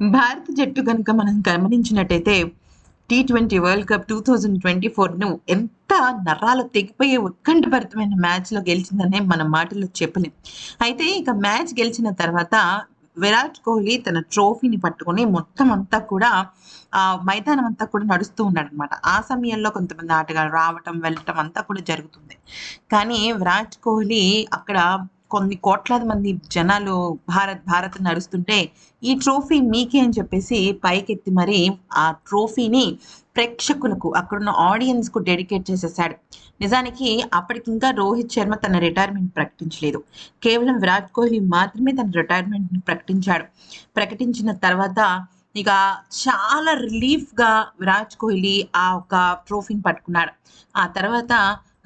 భారత జట్టు కనుక మనం గమనించినట్టయితే T twenty world cup two thousand twenty ఫోర్ను ఎంత నరాలు తెగిపోయే ఉత్కంఠభరితమైన మ్యాచ్లో గెలిచిందనే మన మాటల్లో చెప్పలేం. అయితే ఇక మ్యాచ్ గెలిచిన తర్వాత విరాట్ కోహ్లీ తన ట్రోఫీని పట్టుకొని మొత్తం అంతా కూడా ఆ మైదానం అంతా కూడా నడుస్తూ ఉన్నాడు అనమాట ఆ సమయంలో కొంతమంది ఆటగాళ్ళు రావటం వెళ్ళటం అంతా కూడా జరుగుతుంది. కానీ విరాట్ కోహ్లీ అక్కడ కొన్ని కోట్లాది మంది జనాలు భారత్ భారత్ నడుస్తుంటే ఈ ట్రోఫీ మీకే అని చెప్పేసి పైకెత్తి మరి ఆ ట్రోఫీని ప్రేక్షకులకు అక్కడున్న ఆడియన్స్కు డెడికేట్ చేసేసాడు. నిజానికి అప్పటికి ఇంకా రోహిత్ శర్మ తన రిటైర్మెంట్ ప్రకటించలేదు. కేవలం విరాట్ కోహ్లీ మాత్రమే తన రిటైర్మెంట్ని ప్రకటించాడు. ప్రకటించిన తర్వాత ఇక చాలా రిలీఫ్గా విరాట్ కోహ్లీ ఆ ఒక ట్రోఫీని పట్టుకున్నాడు. ఆ తర్వాత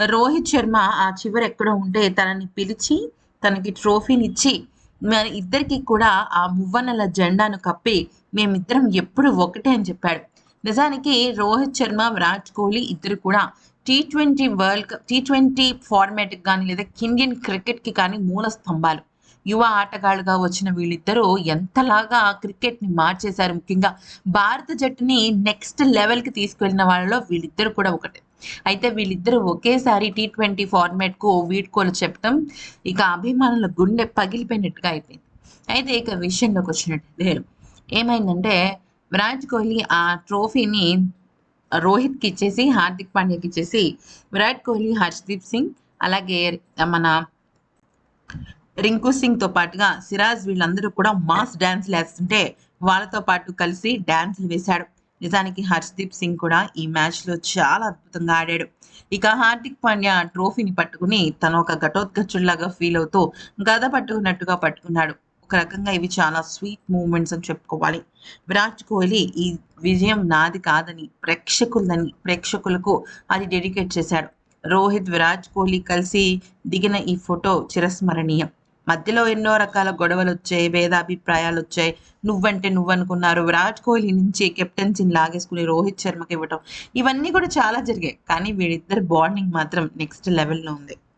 రోహిత్ శర్మ ఆ చివరి ఎక్కడో ఉంటే తనని పిలిచి తనకి ట్రోఫీని ఇచ్చి మన ఇద్దరికి కూడా ఆ మువ్వన్నెల జెండాను కప్పి మేమిద్దరం ఎప్పుడు ఒకటే అని చెప్పాడు. నిజానికి రోహిత్ శర్మ విరాట్ కోహ్లీ ఇద్దరు కూడా T twenty world cup T twenty ఫార్మాట్కి కానీ లేదా ఇండియన్ క్రికెట్కి కానీ మూల స్తంభాలు. యువ ఆటగాళ్ళుగా వచ్చిన వీళ్ళిద్దరూ ఎంతలాగా క్రికెట్ని మార్చేశారు ముఖ్యంగా భారత జట్టుని నెక్స్ట్ లెవెల్కి తీసుకెళ్ళిన వాళ్ళలో వీళ్ళిద్దరు కూడా ఒకటే. అయితే వీళ్ళిద్దరూ ఒకేసారి టీ ట్వంటీ ఫార్మాట్కు వీడ్కోలు చెప్పడం ఇక అభిమానుల గుండె పగిలిపోయినట్టుగా అయిపోయింది. అయితే ఇక విషయంలోకి వచ్చినట్టు ఏమైందంటే విరాట్ కోహ్లీ ఆ ట్రోఫీని రోహిత్కి ఇచ్చేసి హార్దిక్ పాండ్యాకి ఇచ్చేసి విరాట్ కోహ్లీ హర్షదీప్ సింగ్ అలాగే మన రింకు సింగ్తో పాటుగా సిరాజ్ వీళ్ళందరూ కూడా మాస్ డాన్స్ వేస్తుంటే వాళ్ళతో పాటు కలిసి డాన్స్లు వేశాడు. నిజానికి హర్షదీప్ సింగ్ కూడా ఈ మ్యాచ్లో చాలా అద్భుతంగా ఆడాడు. ఇక హార్దిక్ పాండ్యా ట్రోఫీని పట్టుకుని తను ఒక ఘటోత్కచుల్లాగా ఫీల్ అవుతూ గద పట్టుకున్నట్టుగా పట్టుకున్నాడు. ఒక రకంగా ఇవి చాలా స్వీట్ మూమెంట్స్ అని చెప్పుకోవాలి. విరాట్ కోహ్లీ ఈ విజయం నాది కాదని ప్రేక్షకులని ప్రేక్షకులకు అది డెడికేట్ చేశాడు. రోహిత్ విరాట్ కోహ్లీ కలిసి దిగిన ఈ ఫోటో చిరస్మరణీయం. మధ్యలో ఎన్నో రకాల గొడవలు వచ్చాయి భేదాభిప్రాయాలు వచ్చాయి నువ్వంటే నువ్వనుకున్నారు. విరాట్ కోహ్లీ నుంచి కెప్టెన్సీని లాగేసుకుని రోహిత్ శర్మకి ఇవ్వటం. ఇవన్నీ కూడా చాలా జరిగాయి. కానీ వీళ్ళిద్దరు బాండింగ్ మాత్రం నెక్స్ట్ లెవెల్లో ఉంది.